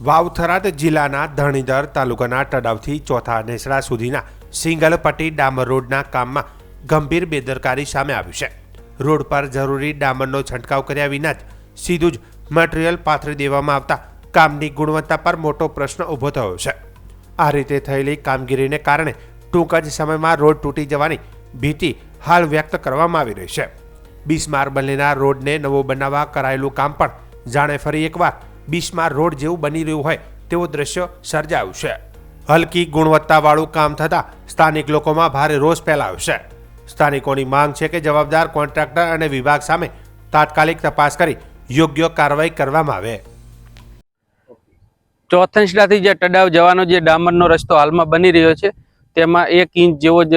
વાવથરાદ જિલ્લાના ધણીધર તાલુકાના તડાવથી ચોથા નેસડા સુધીના સિંગલપટ્ટી ડામર રોડના કામમાં ગંભીર બેદરકારી સામે આવ્યું છે. રોડ પર જરૂરી ડામરનો છંટકાવ કર્યા વિના જ સીધું જ મટીરિયલ પાથરી દેવામાં આવતા કામની ગુણવત્તા પર મોટો પ્રશ્ન ઊભો થયો છે. આ રીતે થયેલી કામગીરીને કારણે ટૂંક જ સમયમાં રોડ તૂટી જવાની ભીતિ હાલ વ્યક્ત કરવામાં આવી રહી છે. બિસ્માર બનેલા રોડને નવો બનાવવા કરાયેલું કામ પણ જાણે ફરી એકવાર બિસ્માર રોડ જેવું બની રહ્યું હોય તેવું દ્રશ્ય સર્જાયું છે. હલકી ગુણવત્તાવાળું કામ થતાં સ્થાનિક લોકોમાં ભારે રોષ ફેલાયો છે. સ્થાનિકોની માંગ છે કે જવાબદાર કોન્ટ્રાક્ટર અને વિભાગ સામે તાત્કાલિક તપાસ કરી યોગ્ય કાર્યવાહી કરવામાં આવે. ચોથંસડાથી જે ટડાવ જવાનો જે ડામરનો રસ્તો હાલમાં બની રહ્યો છે, તેમાં એક ઇંચ જેવો જ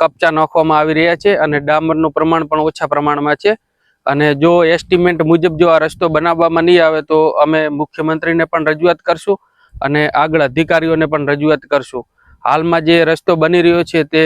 કપચા નાખવામાં આવી રહ્યા છે અને ડામરનું પ્રમાણ પણ ઓછા પ્રમાણમાં છે. અને જો એસ્ટિમેટ મુજબ જો આ રસ્તો બનાવવામાં નહીં આવે તો અમે મુખ્યમંત્રીને પણ રજૂઆત કરશું અને આગળ અધિકારીઓને પણ રજૂઆત કરશું. હાલમાં જે રસ્તો બની રહ્યો છે તે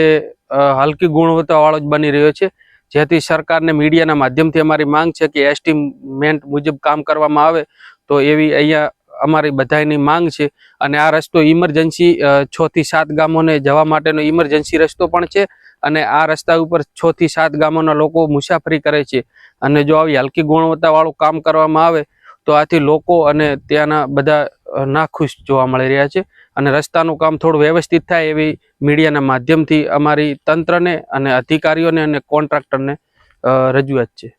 હલકી ગુણવત્તાવાળો જ બની રહ્યો છે. જેથી સરકારને મીડિયાના માધ્યમથી અમારી માંગ છે કે એસ્ટિમેન્ટ મુજબ કામ કરવામાં આવે તો એવી અહીંયા અમારી બધાની માંગ છે. અને આ રસ્તો ઇમરજન્સી છ થી સાત ગામોને જવા માટેનો ઇમરજન્સી રસ્તો પણ છે. અને આ રસ્તા ઉપર છ થી સાત ગામોના લોકો મુસાફરી કરે છે. અને જો આવી હલકી ગુણવત્તાવાળું કામ કરવામાં આવે, તો આથી લોકો અને ત્યાંના બધા નાખુશ જોવા મળી રહ્યા છે. અને રસ્તાનું કામ થોડું વ્યવસ્થિત થાય એવી મીડિયાના માધ્યમથી અમારી તંત્રને અને અધિકારીઓને અને કોન્ટ્રાક્ટરને રજૂઆત છે.